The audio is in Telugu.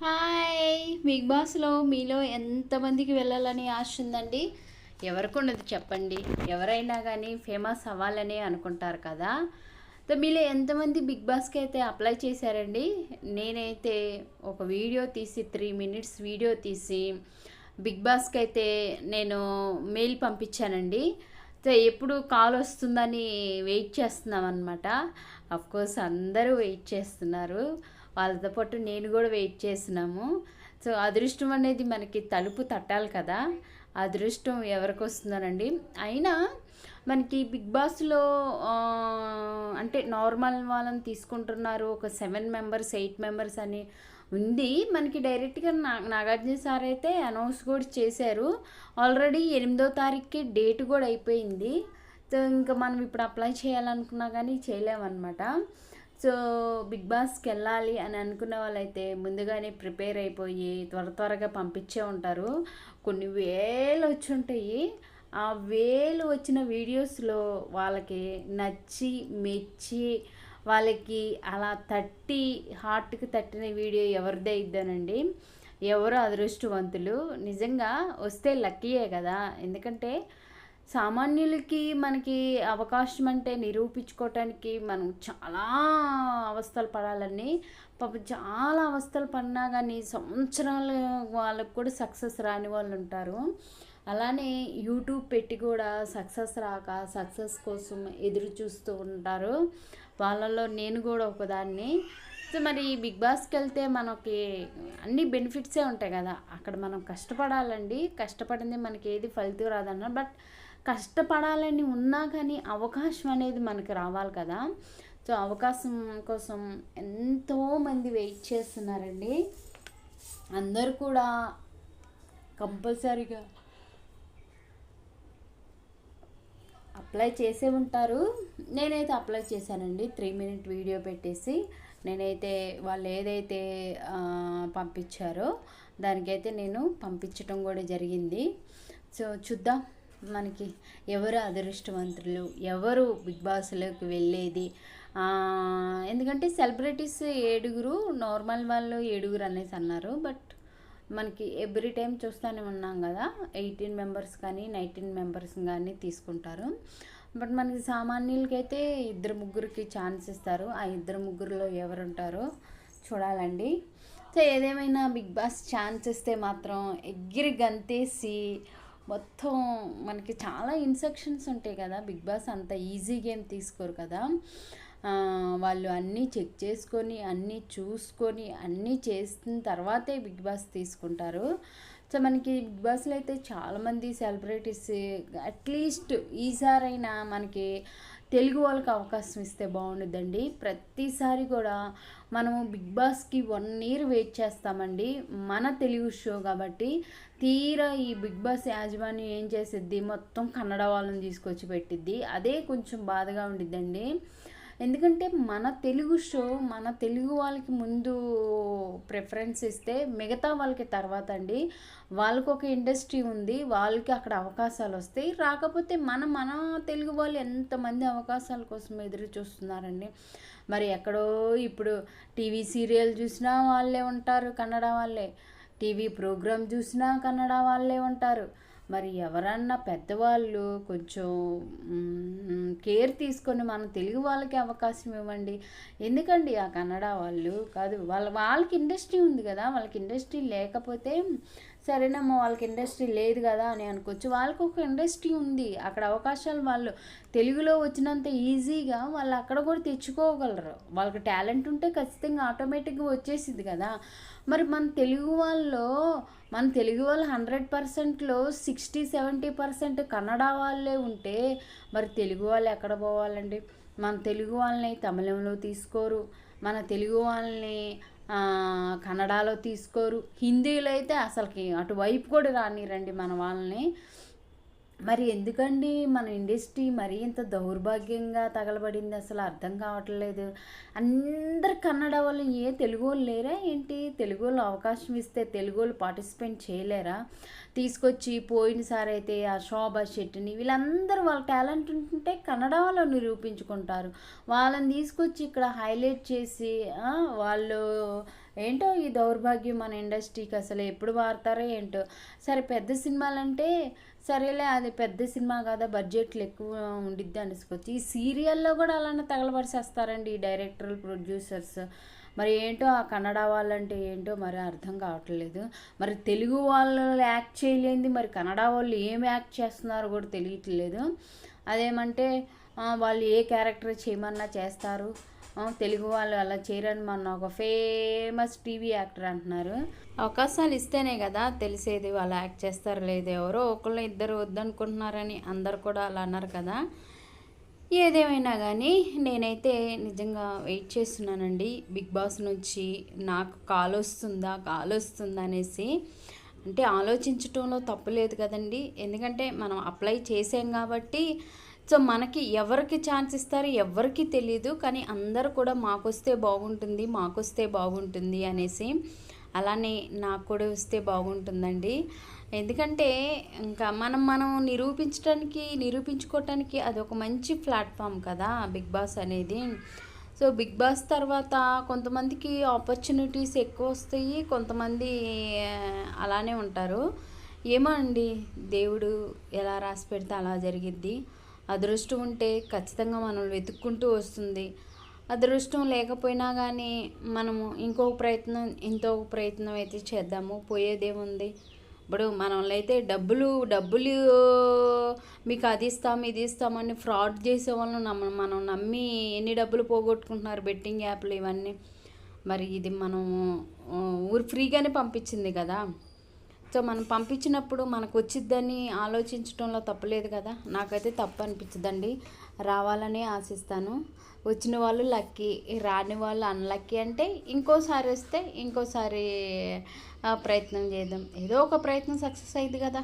హాయ్. బిగ్ బాస్లో మీలో ఎంతమందికి వెళ్ళాలని ఆశ ఉందండి? ఎవరికి ఉండదు చెప్పండి. ఎవరైనా కానీ ఫేమస్ అవ్వాలని అనుకుంటారు కదా. సో మీలో ఎంతమంది బిగ్ బాస్కి అయితే అప్లై చేశారండి? నేనైతే ఒక వీడియో తీసి త్రీ మినిట్స్ వీడియో తీసి బిగ్ బాస్కి అయితే నేను మెయిల్ పంపించానండి. సో ఎప్పుడు కాల్ వస్తుందని వెయిట్ చేస్తున్నాం అనమాట కోర్స్ అందరూ వెయిట్ చేస్తున్నారు. వాళ్ళతో పాటు నేను కూడా వెయిట్ చేసినాము సో అదృష్టం అనేది మనకి తలుపు తట్టాలి కదా. అదృష్టం ఎవరికి వస్తుందనండి. అయినా మనకి బిగ్ బాస్లో అంటే నార్మల్ వాళ్ళని తీసుకుంటున్నారు. ఒక సెవెన్ మెంబర్స్ ఎయిట్ మెంబర్స్ అని ఉంది. మనకి డైరెక్ట్గా నా నాగార్జున సార్ అయితే అనౌన్స్ కూడా చేశారు. ఆల్రెడీ ఎనిమిదో తారీఖుకి డేట్ కూడా అయిపోయింది. సో ఇంకా మనం ఇప్పుడు అప్లై చేయాలనుకున్నా కానీ చేయలేమన్నమాట. సో బిగ్ బాస్కి వెళ్ళాలి అని అనుకున్న వాళ్ళైతే ముందుగానే ప్రిపేర్ అయిపోయి త్వర త్వరగా పంపించే ఉంటారు. కొన్ని వేలు వచ్చి ఉంటాయి. ఆ వేలు వచ్చిన వీడియోస్లో వాళ్ళకి నచ్చి మెచ్చి వాళ్ళకి అలా తట్టి హార్ట్కి తట్టిన వీడియో ఎవరిదే ఇద్దానండి. ఎవరు అదృష్టవంతులు? నిజంగా వస్తే లక్కీయే కదా. ఎందుకంటే సామాన్యులకి మనకి అవకాశం అంటే నిరూపించుకోవటానికి మనం చాలా అవస్థలు పడాలని పాపం చాలా అవస్థలు పడినా కానీ సంవత్సరాలు వాళ్ళకు కూడా సక్సెస్ రాని వాళ్ళు ఉంటారు అలానే యూట్యూబ్ పెట్టి కూడా సక్సెస్ రాక సక్సెస్ కోసం ఎదురు చూస్తూ ఉంటారు. వాళ్ళలో నేను కూడా ఒకదాన్ని. సో మరి బిగ్ బాస్కి వెళ్తే మనకి అన్ని బెనిఫిట్సే ఉంటాయి కదా. అక్కడ మనం కష్టపడాలండి. కష్టపడింది మనకి ఏది ఫలితం రాదన్న బట్ కష్టపడాలని ఉన్నా కానీ అవకాశం అనేది మనకు రావాలి కదా. సో అవకాశం కోసం ఎంతోమంది వెయిట్ చేస్తున్నారండి. అందరు కూడా కంపల్సరీగా అప్లై చేసే ఉంటారు. నేనైతే అప్లై చేశానండి. త్రీ మినిట్ వీడియో పెట్టేసి నేనైతే వాళ్ళు ఏదైతే పంపించారో దానికైతే నేను పంపించడం కూడా జరిగింది. సో చూద్దాం. మనకి ఎవరు అదృష్టవంతులు ఎవరు బిగ్ బాస్లోకి వెళ్ళేది? ఎందుకంటే సెలబ్రిటీస్ ఏడుగురు నార్మల్ వాళ్ళు ఏడుగురు అనేసి అన్నారు. బట్ మనకి ఎవ్రీ టైం చూస్తూనే ఉన్నాం కదా ఎయిటీన్ మెంబర్స్ కానీ నైన్టీన్ మెంబర్స్ కానీ తీసుకుంటారు. బట్ మనకి సామాన్యులకైతే ఇద్దరు ముగ్గురికి ఛాన్స్ ఇస్తారు. ఆ ఇద్దరు ముగ్గురులో ఎవరు ఉంటారో చూడాలండి. సో ఏదేమైనా బిగ్ బాస్ ఛాన్స్ ఇస్తే మాత్రం ఎగిరి గంతేసి మొత్తం మనకి చాలా ఇన్స్ట్రక్షన్స్ ఉంటాయి కదా. బిగ్ బాస్ అంత ఈజీ గేమ్ తీసుకోరు కదా. వాళ్ళు అన్నీ చెక్ చేసుకొని అన్నీ చూసుకొని అన్నీ చేసిన తర్వాతే బిగ్ బాస్ తీసుకుంటారు. సో మనకి బిగ్ బాస్లో అయితే చాలామంది సెలబ్రిటీస్ అట్లీస్ట్ ఈసారైనా మనకి తెలుగు వాళ్ళకి అవకాశం ఇస్తే బాగుంటుందండి ప్రతిసారి కూడా మనము బిగ్ బాస్కి వన్ ఇయర్ వెయిట్ చేస్తామండి. మన తెలుగు షో కాబట్టి తీరా ఈ బిగ్ బాస్ యాజమాన్యం ఏం చేసిద్ది? మొత్తం కన్నడ వాళ్ళని తీసుకొచ్చి పెట్టిద్ది. అదే కొంచెం బాధగా ఉండిద్దండి. ఎందుకంటే మన తెలుగు షో మన తెలుగు వాళ్ళకి ముందు ప్రిఫరెన్స్ ఇస్తే మిగతా వాళ్ళకి తర్వాత అండి. వాళ్ళకి ఒక ఇండస్ట్రీ ఉంది వాళ్ళకి అక్కడ అవకాశాలు వస్తాయి. రాకపోతే మన మన తెలుగు వాళ్ళు ఎంతమంది అవకాశాల కోసం ఎదురు చూస్తున్నారండి. మరి ఎక్కడో ఇప్పుడు టీవీ సీరియల్ చూసినా వాళ్ళే ఉంటారు కన్నడ వాళ్ళే. టీవీ ప్రోగ్రామ్ చూసినా కన్నడ వాళ్ళే ఉంటారు. మరి ఎవరన్నా పెద్దవాళ్ళు కొంచెం కేర్ తీసుకొని మన తెలుగు వాళ్ళకి అవకాశం ఇవ్వండి. ఎందుకండి ఆ కన్నడ వాళ్ళు? కాదు వాళ్ళ వాళ్ళకి ఇండస్ట్రీ ఉంది కదా వాళ్ళకి ఇండస్ట్రీ లేకపోతే సరేనమ్మా వాళ్ళకి ఇండస్ట్రీ లేదు కదా అని అనుకోవచ్చు. వాళ్ళకి ఒక ఇండస్ట్రీ ఉంది. అక్కడ అవకాశాలు వాళ్ళు తెలుగులో వచ్చినంత ఈజీగా వాళ్ళు అక్కడ కూడా తెచ్చుకోగలరు. వాళ్ళకి టాలెంట్ ఉంటే ఖచ్చితంగా ఆటోమేటిక్గా వచ్చేసింది కదా. మరి మన తెలుగు వాళ్ళలో మన తెలుగు వాళ్ళు హండ్రెడ్ పర్సెంట్లో సిక్స్టీ సెవెంటీ పర్సెంట్ కన్నడ వాళ్ళే ఉంటే మరి తెలుగు వాళ్ళు ఎక్కడ పోవాలండి? మన తెలుగు వాళ్ళని తమిళంలో తీసుకోరు. మన తెలుగు వాళ్ళని కన్నడలో తీసుకోరు. హిందీలో అయితే అసలుకి అటువైపు కూడా రానిరండి మన వాళ్ళని. మరి ఎందుకండి మన ఇండస్ట్రీ మరీ ఇంత దౌర్భాగ్యంగా తగలబడింది? అసలు అర్థం కావట్లేదు. అందరు కన్నడ వాళ్ళు ఏ తెలుగు వాళ్ళు లేరా ఏంటి? తెలుగు వాళ్ళు అవకాశం ఇస్తే తెలుగు వాళ్ళు పార్టిసిపేట్ చేయలేరా? తీసుకొచ్చి పోయినసారి అయితే ఆ శోభా శెట్టిని వీళ్ళందరూ వాళ్ళ టాలెంట్ ఉంటే కన్నడ వాళ్ళు నిరూపించుకుంటారు. వాళ్ళని తీసుకొచ్చి ఇక్కడ హైలైట్ చేసి వాళ్ళు ఏంటో ఈ దౌర్భాగ్యం మన ఇండస్ట్రీకి అసలు ఎప్పుడు వాడతారో ఏంటో. సరే పెద్ద సినిమాలంటే సరేలే అది పెద్ద సినిమా కదా బడ్జెట్లు ఎక్కువ ఉండిద్ది అనుకోవచ్చు. ఈ సీరియల్లో కూడా అలానే తగలపరిచేస్తారండి ఈ డైరెక్టర్లు ప్రొడ్యూసర్స్. మరి ఏంటో ఆ కన్నడ వాళ్ళంటే ఏంటో మరి అర్థం కావట్లేదు. మరి తెలుగు వాళ్ళు యాక్ట్ చేయలేంది మరి కన్నడ వాళ్ళు ఏం యాక్ట్ చేస్తున్నారో కూడా తెలియట్లేదు. అదేమంటే వాళ్ళు ఏ క్యారెక్టర్ చేయమన్నా చేస్తారు. తెలుగు వాళ్ళు అలా చేయరని మొన్న ఒక ఫేమస్ టీవీ యాక్టర్ అంటున్నారు. అవకాశాలు ఇస్తేనే కదా తెలిసేది వాళ్ళు యాక్ట్ చేస్తారు లేదు ఎవరో ఒకళ్ళు ఇద్దరు వద్దనుకుంటున్నారని అందరు కూడా అలా అన్నారు కదా. ఏదేమైనా కానీ నేనైతే నిజంగా వెయిట్ చేస్తున్నానండి. బిగ్ బాస్ నుంచి నాకు కాల్ వస్తుందా కాల్ వస్తుందా అనేసి. అంటే ఆలోచించటంలో తప్పు లేదు కదండి. ఎందుకంటే మనం అప్లై చేసాం కాబట్టి సో మనకి ఎవరికి ఛాన్స్ ఇస్తారు ఎవరికి తెలియదు కానీ అందరూ కూడా మాకొస్తే బాగుంటుంది మాకొస్తే బాగుంటుంది అనేసి అలానే నాకు కూడా వస్తే బాగుంటుందండి. ఎందుకంటే ఇంకా మనం మనం నిరూపించడానికి నిరూపించుకోవటానికి అది ఒక మంచి ప్లాట్ఫామ్ కదా బిగ్ బాస్ అనేది. సో బిగ్ బాస్ తర్వాత కొంతమందికి ఆపర్చునిటీస్ ఎక్కువ వస్తాయి కొంతమంది అలానే ఉంటారు. ఏమో అండి దేవుడు ఎలా రాసి పెడితే అలా జరిగిద్ది. అదృష్టం ఉంటే ఖచ్చితంగా మనం వెతుక్కుంటూ వస్తుంది. అదృష్టం లేకపోయినా కానీ మనము ఇంకొక ప్రయత్నం ఇంకొక ప్రయత్నం అయితే చేద్దాము. పోయేదేముంది ఇప్పుడు మనల్ని అయితే డబ్బులు డబ్బులు మీకు అది ఇస్తాం ఇది ఇస్తామని ఫ్రాడ్ చేసే వాళ్ళని నమ్మ మనం నమ్మి ఎన్ని డబ్బులు పోగొట్టుకుంటున్నారు బెట్టింగ్ యాప్లు ఇవన్నీ. మరి ఇది మనం ఊరు ఫ్రీగానే పంపించింది కదా. సో మనం పంపించినప్పుడు మనకు వచ్చిద్దని ఆలోచించడంలో తప్పలేదు కదా. నాకైతే తప్పు అనిపించదండి రావాలని ఆశిస్తాను. వచ్చిన వాళ్ళు లక్కీ రాని వాళ్ళు అన్లక్కీ అంటే ఇంకోసారి వస్తే ఇంకోసారి ప్రయత్నం చేద్దాం. ఏదో ఒక ప్రయత్నం సక్సెస్ అయింది కదా.